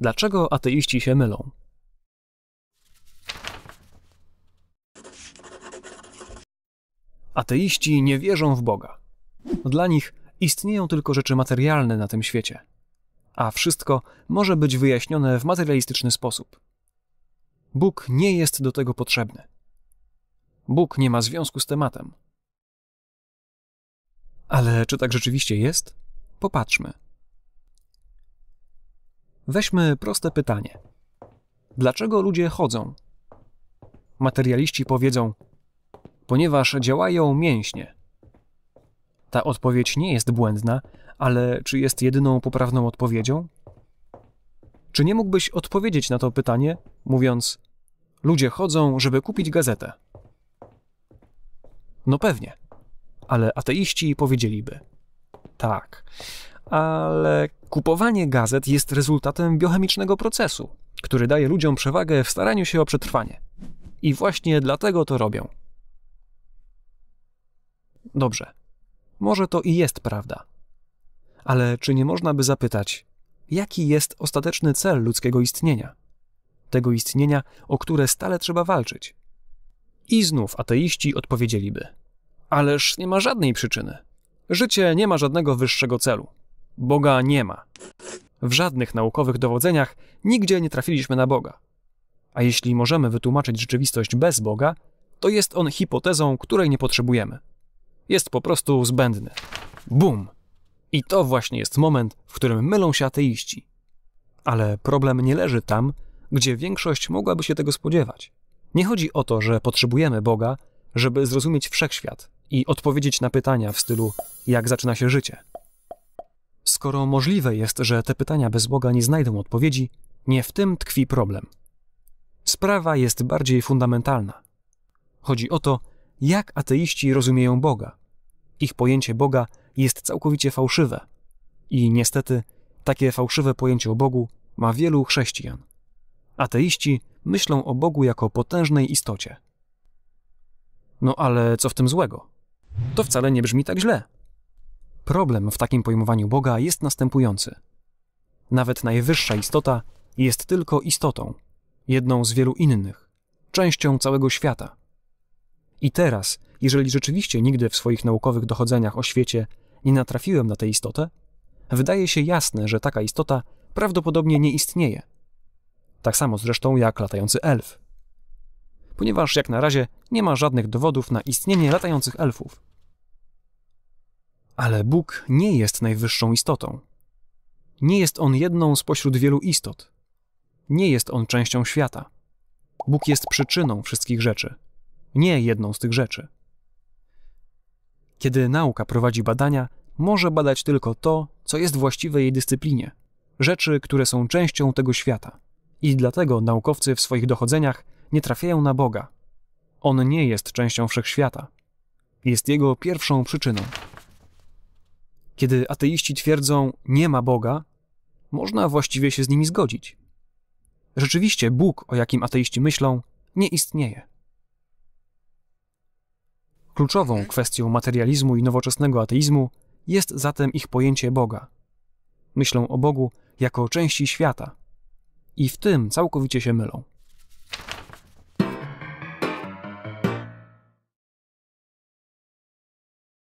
Dlaczego ateiści się mylą? Ateiści nie wierzą w Boga. Dla nich istnieją tylko rzeczy materialne na tym świecie, a wszystko może być wyjaśnione w materialistyczny sposób. Bóg nie jest do tego potrzebny. Bóg nie ma związku z tematem. Ale czy tak rzeczywiście jest? Popatrzmy. Weźmy proste pytanie. Dlaczego ludzie chodzą? Materialiści powiedzą, ponieważ działają mięśnie. Ta odpowiedź nie jest błędna, ale czy jest jedyną poprawną odpowiedzią? Czy nie mógłbyś odpowiedzieć na to pytanie, mówiąc: Ludzie chodzą, żeby kupić gazetę? No pewnie, ale ateiści powiedzieliby: Tak, ale kupowanie gazet jest rezultatem biochemicznego procesu, który daje ludziom przewagę w staraniu się o przetrwanie. I właśnie dlatego to robią. Dobrze, może to i jest prawda. Ale czy nie można by zapytać, jaki jest ostateczny cel ludzkiego istnienia? Tego istnienia, o które stale trzeba walczyć. I znów ateiści odpowiedzieliby: Ależ nie ma żadnej przyczyny. Życie nie ma żadnego wyższego celu. Boga nie ma. W żadnych naukowych dowodzeniach nigdzie nie trafiliśmy na Boga. A jeśli możemy wytłumaczyć rzeczywistość bez Boga, to jest on hipotezą, której nie potrzebujemy. Jest po prostu zbędny. Bum! I to właśnie jest moment, w którym mylą się ateiści. Ale problem nie leży tam, gdzie większość mogłaby się tego spodziewać. Nie chodzi o to, że potrzebujemy Boga, żeby zrozumieć wszechświat i odpowiedzieć na pytania w stylu: jak zaczyna się życie. Skoro możliwe jest, że te pytania bez Boga nie znajdą odpowiedzi, nie w tym tkwi problem. Sprawa jest bardziej fundamentalna. Chodzi o to, jak ateiści rozumieją Boga. Ich pojęcie Boga jest całkowicie fałszywe. I niestety, takie fałszywe pojęcie o Bogu ma wielu chrześcijan. Ateiści myślą o Bogu jako potężnej istocie. No ale co w tym złego? To wcale nie brzmi tak źle. Problem w takim pojmowaniu Boga jest następujący. Nawet najwyższa istota jest tylko istotą, jedną z wielu innych, częścią całego świata. I teraz, jeżeli rzeczywiście nigdy w swoich naukowych dochodzeniach o świecie nie natrafiłem na tę istotę, wydaje się jasne, że taka istota prawdopodobnie nie istnieje. Tak samo zresztą jak latający elf. Ponieważ jak na razie nie ma żadnych dowodów na istnienie latających elfów. Ale Bóg nie jest najwyższą istotą. Nie jest on jedną spośród wielu istot. Nie jest on częścią świata. Bóg jest przyczyną wszystkich rzeczy, nie jedną z tych rzeczy. Kiedy nauka prowadzi badania, może badać tylko to, co jest właściwe jej dyscyplinie, rzeczy, które są częścią tego świata. I dlatego naukowcy w swoich dochodzeniach nie trafiają na Boga. On nie jest częścią wszechświata. Jest jego pierwszą przyczyną. Kiedy ateiści twierdzą, nie ma Boga, można właściwie się z nimi zgodzić. Rzeczywiście Bóg, o jakim ateiści myślą, nie istnieje. Kluczową kwestią materializmu i nowoczesnego ateizmu jest zatem ich pojęcie Boga. Myślą o Bogu jako części świata i w tym całkowicie się mylą.